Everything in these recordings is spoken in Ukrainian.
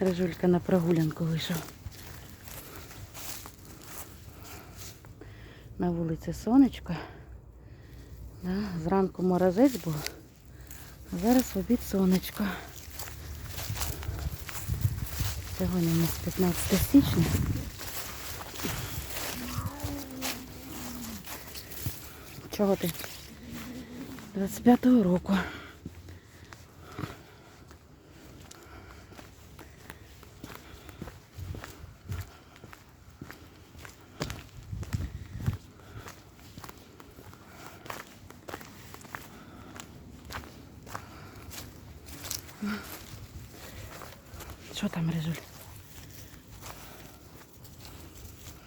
Рижулька на прогулянку вийшов. На вулиці сонечко. Да, зранку морозець був, а зараз обід сонечко. Сьогодні у нас 15 січня. Чого ти? 25-го року. Що там, Рижуль?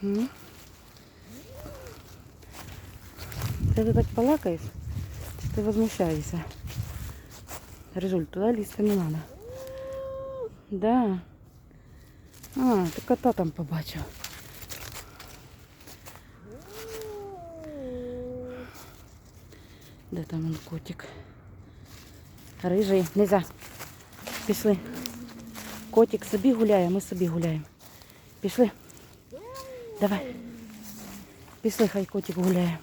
М? Це ти так? Чи ти возмущаєшся? Рижуль, туди лізти не треба. Да. А, ти кота там побачив. Де там он котик? Рижий, нельзя. Пішли. Котик собі гуляє, ми собі гуляємо. Пішли. Давай. Пішли, хай котик гуляє.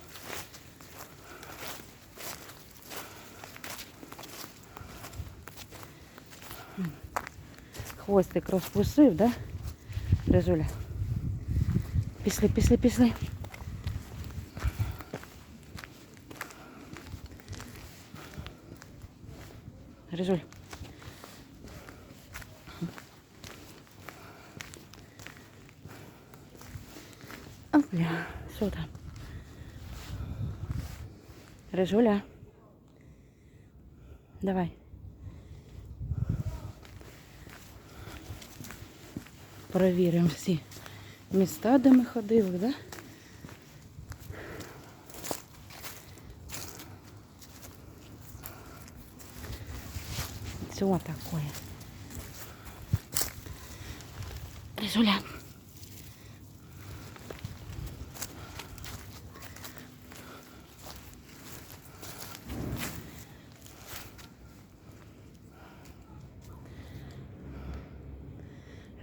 М. Хвостик розпустив, да? Рижуля. Пішли, пішли, пішли. Рижуль. Опля, що там? Рижуля. Давай. Перевіримо всі міста, де ми ходили, да? Все такое. Рижуля.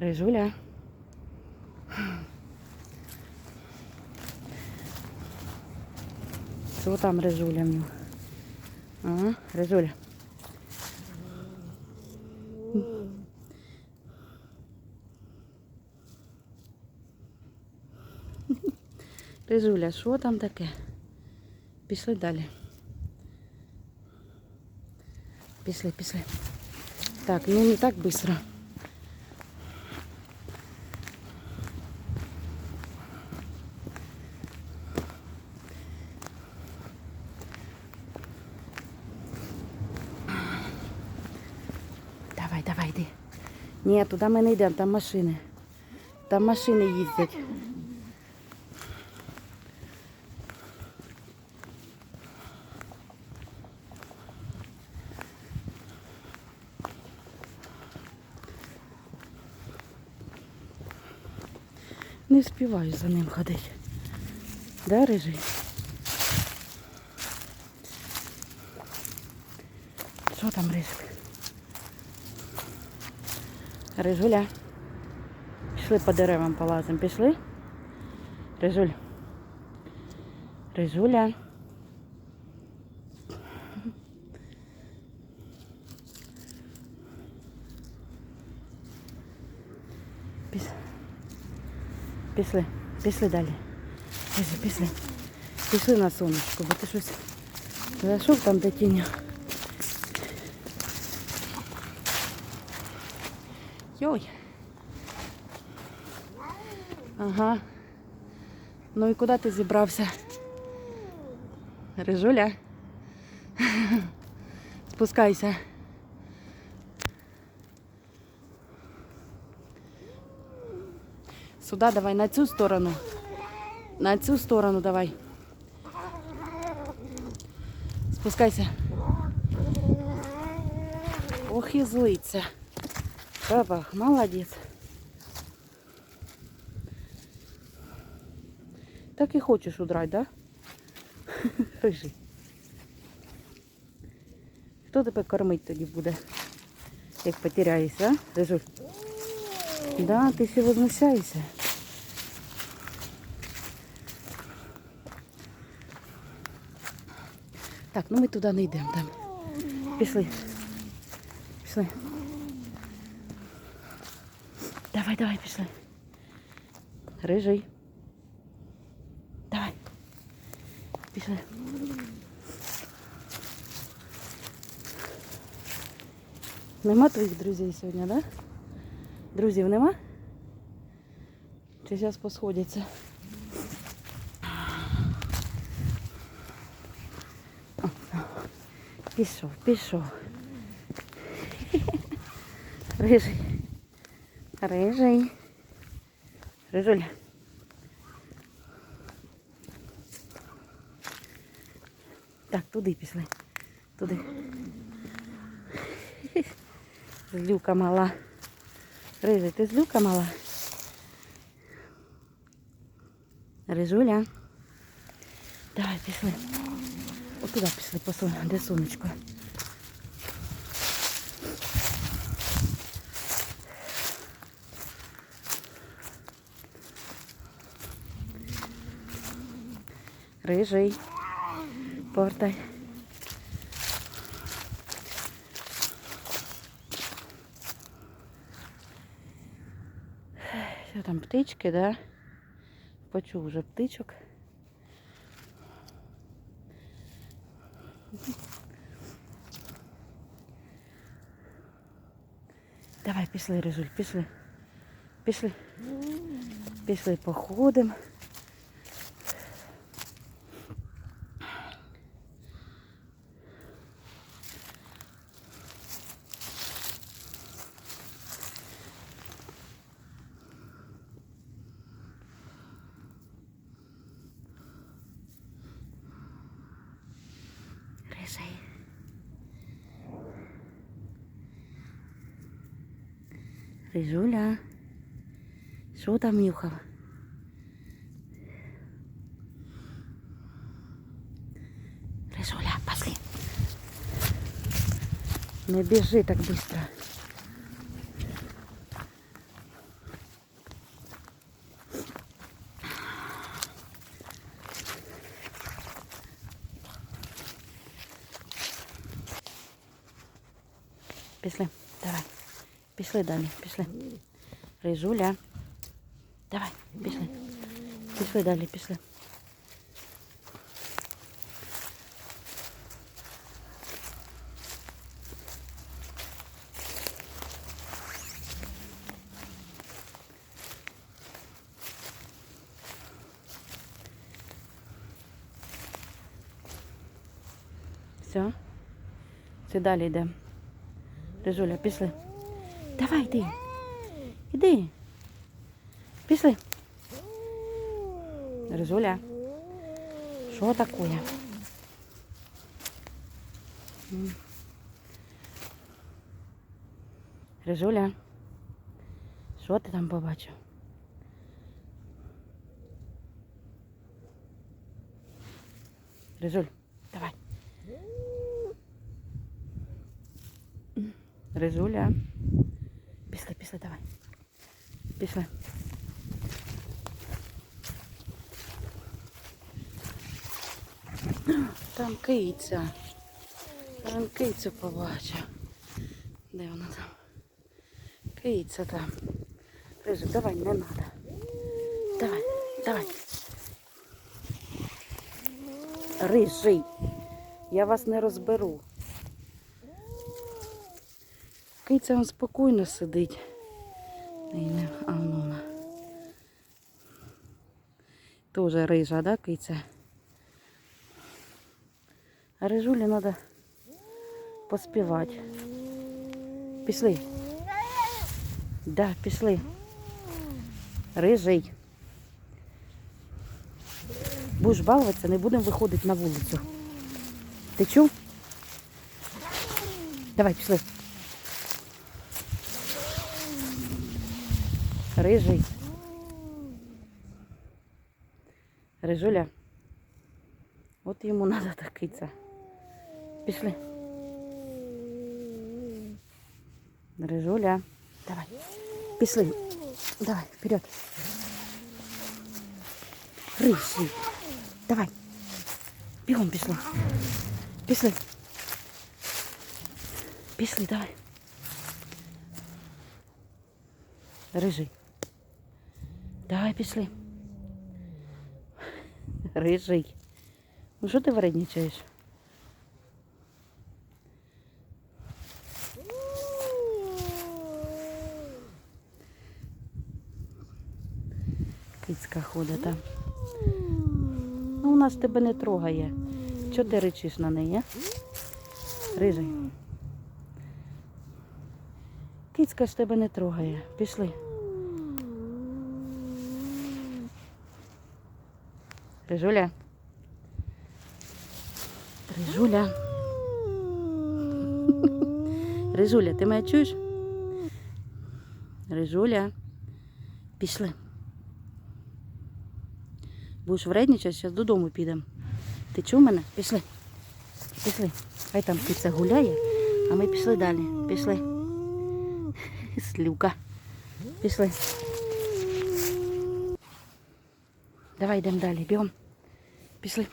Рижуля. Що там Рижуля в нього? Ага, Рижуля. Рижуля, що там таке? Пішли далі. Пішли, пішли. Так, ну не так швидко. Ні, туди ми не йдемо, там машини. Там машини їздять. Не вспіваю за ним ходити. Да, рижий? Що там рижик? Рижуля. Пішли по деревам полазимо. Пішли? Рижуль. Рижуля. Пішли. Пішли далі. Пішли, пішли. Пішли на сонечко, бо ти щось зайшов там де тіня. Йой. Ага. Ну і куди ти зібрався? Рижуля. Спускайся. Сюди давай, на цю сторону. На цю сторону давай. Спускайся. Ох і злиться. Бабах, молодець. Так і хочеш удрать, да? Рижий. Хто тебе кормить тоді буде, як потеряєшся, а? Рижуль? Да, ти ще возмущаєшся. Так, ну ми туди не йдемо там. Пішли. Пішли. Давай, давай, пішли. Рижий. Давай. Пішли. Нема твоїх друзів сьогодні, да? Друзів нема? Чи зараз посходяться? Пішов, пішов. Рижий. Рижий. Рижуля. Так, туди пішли. Туди. Злюка мала. Рижий, ти злюка мала? Рижуля. Давай, пішли. Отуда пішли, посу, де сонечко. Рижий. Повертай. Що там птички, да? Почув вже птичок. Давай, пішли, Рижуль, пішли. Пішли. Пішли, походимо. Рижий. Рижуля. Що там нюхала? Рижуля, пошли. Не бежи так быстро. Пішли далі, пішли. Рижуля. Давай, пішли. Пішли далі, пішли. Все. Це далі йдемо. Рижуля, пішли. Давай йди. Іди. Пішли. Рижуля. Що таке? Рижуля. Що ти там побачив? Рижуль, давай. Рижуля. Пішли, давай. Пішли. Там киця. Там кицю побачив. Де вона там? Киця там. Рижик, давай, не треба. Давай, давай. Рижий. Я вас не розберу. Киця он спокійно сидить. І не- А ну вона. Тоже рижа, да, киця? А рижулі треба поспівати. Пішли. Да, пішли. Рижий. Будеш балуватися, не будемо виходити на вулицю. Ти чув? Давай, пішли. Рижий. Рижуля. От йому треба такий це. Пішли. Рижуля. Давай. Пішли. Давай, вперед. Рыжий. Давай. Бігом пішла. Пішли. Пішли, давай. Рижий. Давай пішли. Рижий. Ну що ти вредничаєш? Кицька ходить там. Ну, вона ж тебе не трогає. Чого ти речиш на неї? Рижий. Кицька ж тебе не трогає. Пішли. Рижуля. Рижуля. Рижуля, ти мене чуєш? Рижуля. Пішли. Будеш вредничати, зараз додому підемо. Ти чув мене? Пішли. Пішли. Хай там киця гуляє, а ми пішли далі. Пішли. Слюка. Пішли. Давай йдемо далі. Бігом. Пішли.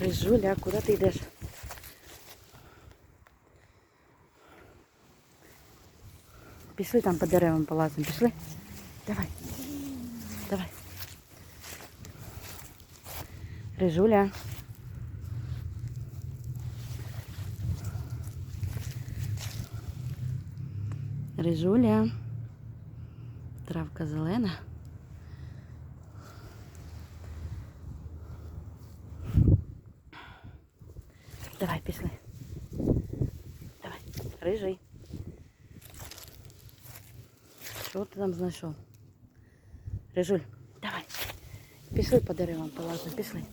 Рижуля, куди ти йдеш? Пішли там по деревам полазимо, пішли. Давай. Давай. Рижуля. Рижуля. Травка зелена. Давай, пішли. Давай, рижий. Що ти там знайшов? Рижуль, давай. Пішли по деревам полазимо, пішли.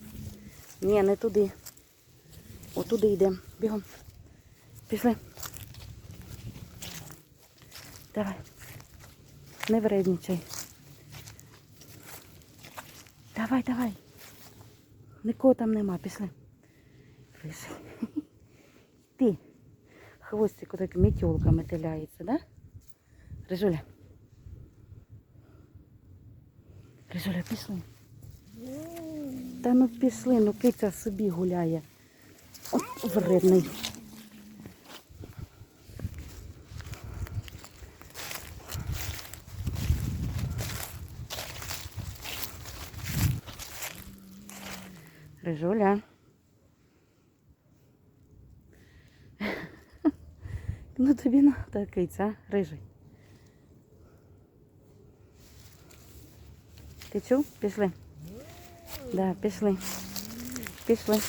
Ні, не туди. Отуди йдемо. Бігом. Пішли. Давай. Не вредничай. Давай, давай. Нікого там нема, пішли. Рижий. Ти. Хвостик так метелка мотиляється, да? Рижуля. Рижуля, пішли. Та ну пішли, ну киця собі гуляє. От вредний. Рижуля. Ну тобі на та киця, рижий. Ти чув? Пішли. Да, пішли. Пішли.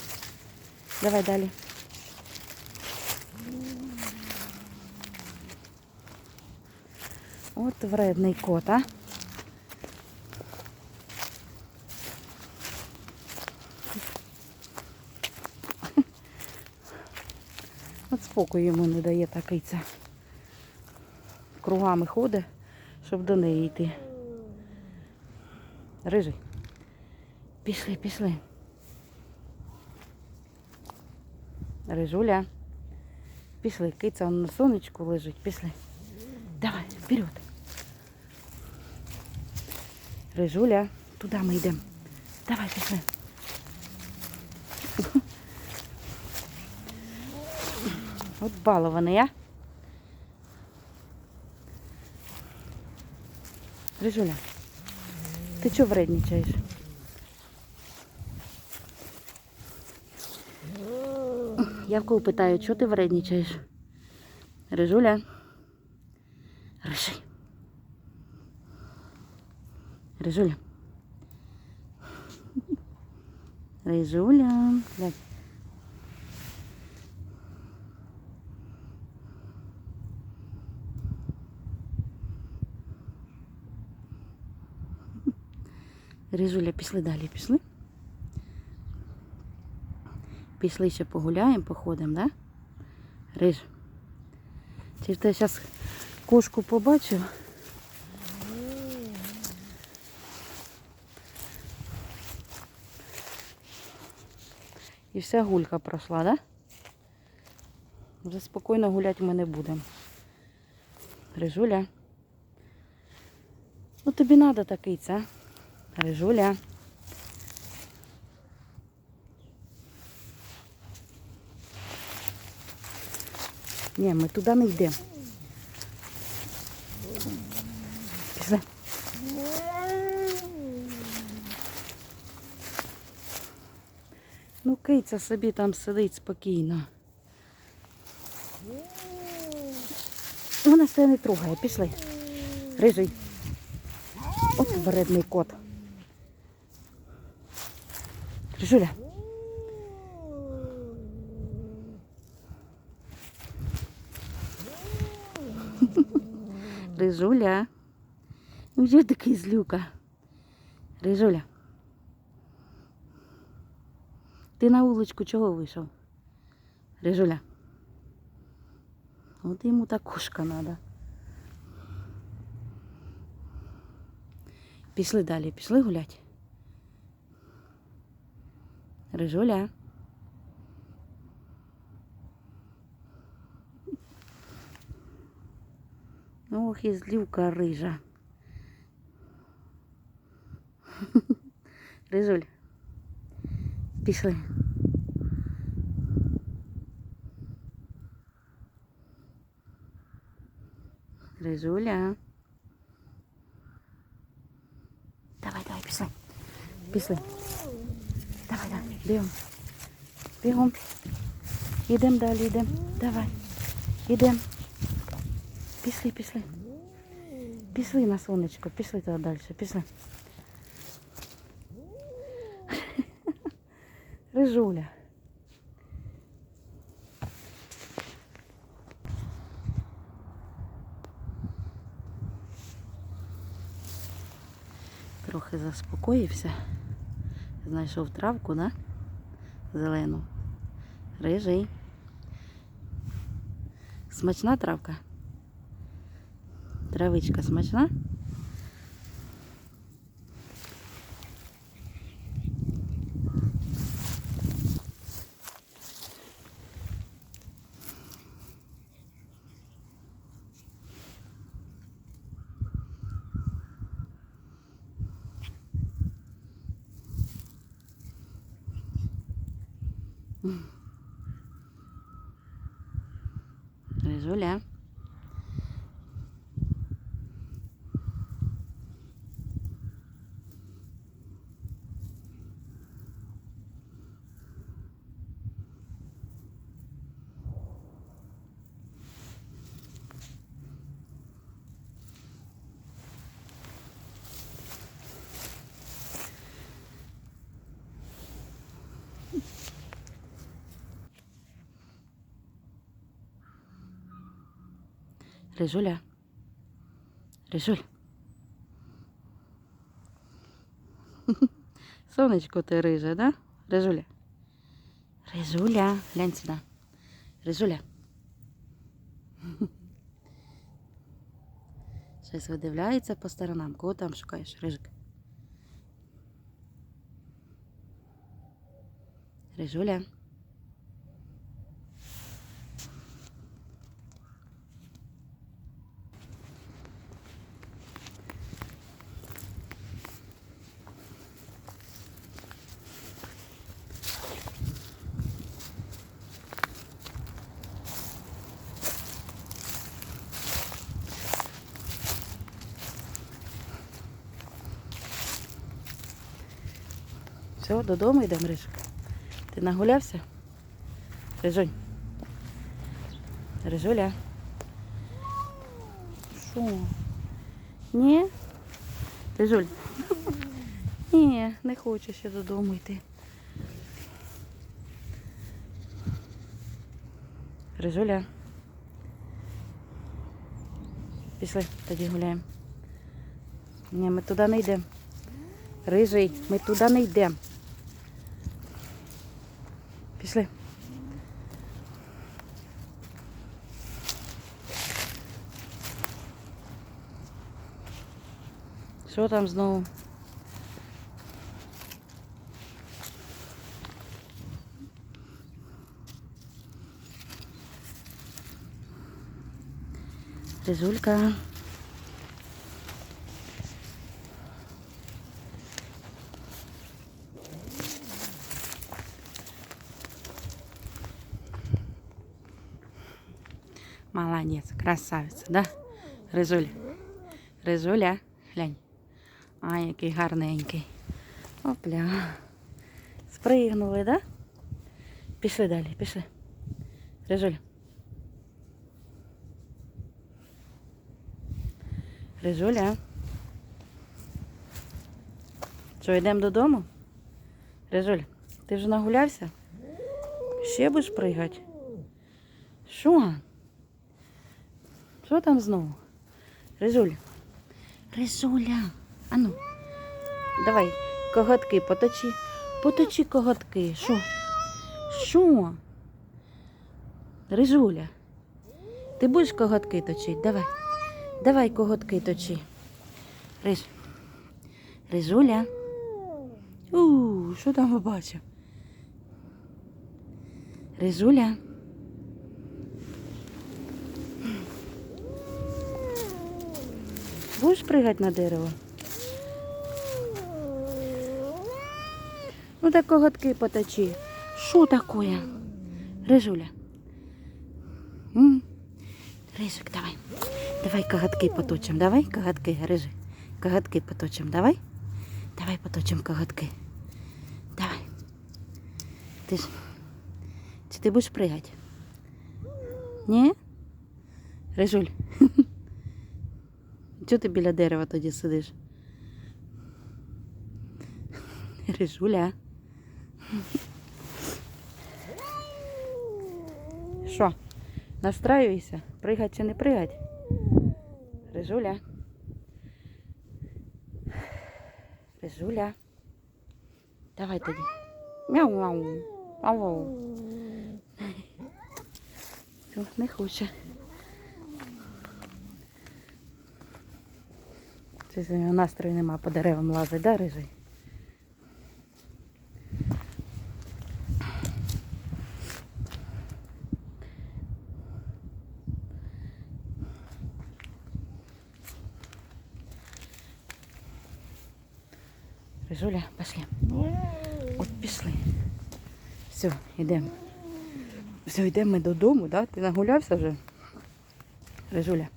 Давай далі. От вредний кот, а? От спокою йому не дає та киця. Кругами ходить, щоб до неї йти. Рижий. Пішли, пішли. Рижуля. Пішли. Киця на сонечку лежить. Пішли. Давай, вперед. Рижуля. Туди ми йдемо. Давай, пішли. От балований, а? Рижуля. Ти чого вредничаєш? Я в кого питаю, чого ти вредничаєш? Рижуля. Рижий. Рижуля. Рижуля. Глянь. Рижуля, пішли далі, пішли. Пішли ще погуляємо, походимо, да? Риж. Чи ж ти зараз кошку побачив? І вся гулька пройшла, да? Вже спокійно гуляти ми не будемо. Рижуля. Ну тобі треба такий, це? Рижуля. Ні, ми туди не йдемо. Пішли. Ну, киця собі там сидить спокійно. Вона себе не трогає, пішли. Рижий. От вредний кот. Рижуля. Рижуля. Ну, такий злюка? Рижуля. Ти на вуличку чого вийшов? Рижуля. От йому та кошка треба. Пішли далі, пішли гуляти. Рижуля. Ох, і злівка рижа. Рижуль. Пішли. Рижуля. Давай, давай, пішли. Пішли. Давай, давай, бігом. Бігом. Ідемо далі, йдемо. Давай. Ідемо. Пішли, пішли. Пішли на сонечко, пішли туди далі, пішли. Рижуля. Трохи заспокоївся. Знайшов травку, да? Зелену. Рижий. Смачна травка? Травичка смачна? Рижуля. Рижуля. Рижуль. Сонечко ти риже, да? Рижуля. Рижуля. Глянь сюди. Рижуля. Щось видивляється по сторонам. Кого там шукаєш, Рижик? Рижуля. Все, додому йдемо, Рижик. Ти нагулявся? Рижунь. Рижуля. Що? Ні? Рижуль. Ні, не хочу ще додому йти. Рижуля. Пішли, тоді гуляємо. Ні, ми туди не йдемо. Рижий, ми туди не йдемо. Що там знову? Резулька. Молодец, красавица, да? Резуль. Резуля, а? глянь. А, який гарненький. Опля. Спригнули, да? Пішли далі, пішли. Ризуль. Ризуля. Що, йдемо додому? Ризуль, ти вже нагулявся? Ще будеш пригати? Що? Що там знову? Ризуль. Ризуля. Ану. Давай, коготки поточи. Поточи коготки. Що? Що? Ризуля. Ти будеш коготки точити? Давай. Давай коготки точи. Риж. Ризуля. У, що там побачив? Ризуля. Будеш пригати на дерево? Ну так коготки поточи. Що таке? Рижуля. М? Рижик, давай. Давай коготки поточим. Давай коготки, рижи. Коготки поточим. Давай. Давай поточим коготки. Давай. Ти ж. Чи ти будеш пригати? Ні? Рижуль. Чого ти біля дерева тоді сидиш? Рижуля. Що? Настраюйся? Пригать чи не пригать? Рижуля. Рижуля. Давай тоді. Мяу-мяу. Не хоче. Настрою нема по деревам лазить, да, рижий? Рижуля, пошли. От пішли. Все, йдемо. Все, йдемо ми додому, да? Ти нагулявся вже? Рижуля.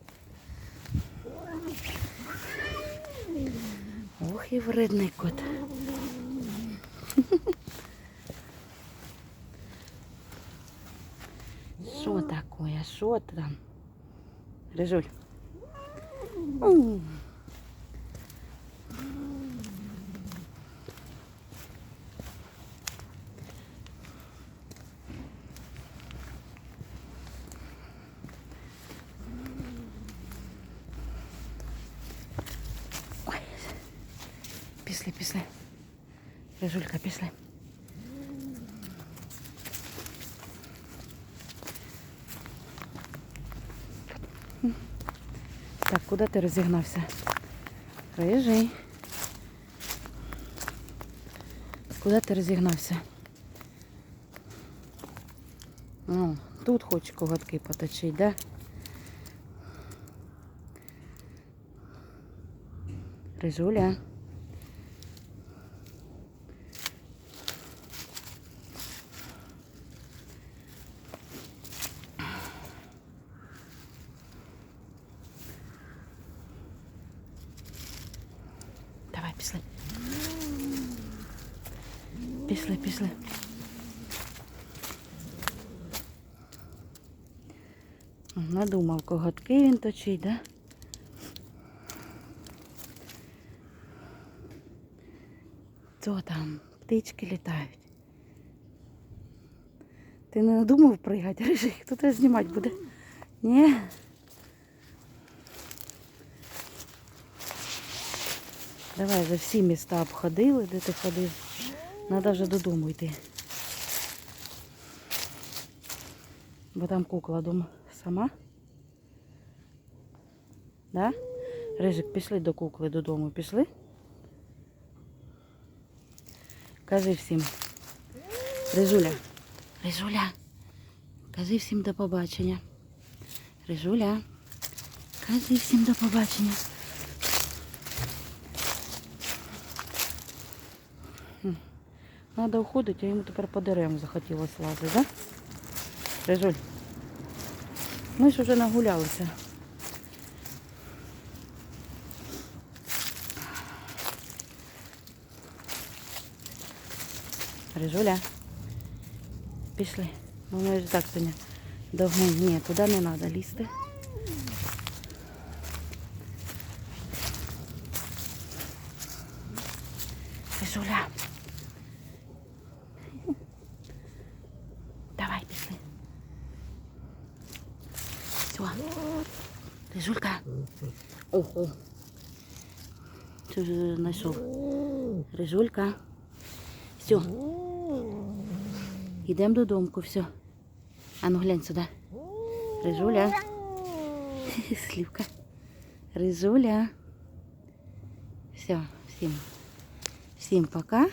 Ох і вредний кот. Що таке? Що там? Рижуль. У. Ой. Пішли, пішли. Рижулька, пішли. Так, куди ти розігнався? Рижий. Куди ти розігнався? О, тут хоче коготки поточить, да? Рижуля. Давай, пішли. Пішли, пішли. Надумав коготки він точить, да? Що там? Птички літають. Ти не надумав пригати, рижий? Хто тебе знімати буде? Ні? Давай вже всі міста обходили, де ти ходив. Треба вже додому йти. Бо там кукла дома сама. Да? Рижик, пішли до кукли додому, пішли? Кажи всім. Рижуля. Рижуля. Кажи всім до побачення. Рижуля. Кажи всім до побачення. Надо уходити, а йому тепер по деревам захотілося лазити, да? Рижуль. Ми ж вже нагулялися. Рижуля. Пішли. Ми ж так сьогодні довго. Ні, туди не треба лізти. Рижуля. Давай, пішли. Все. Рижулька. Ого. Що ж знайшов? Рижулька. Все. Йдемо додому, все. А ну глянь сюди. Рижуля. Слівка. Рижуля. Все, всім. Всім пока.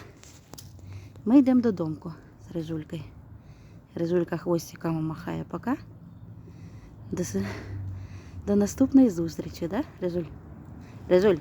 Ми йдемо додому з Рижулькою. Рижулька хвостиками махає пока. До, до наступної зустрічі, да, Резуль? Рижуль,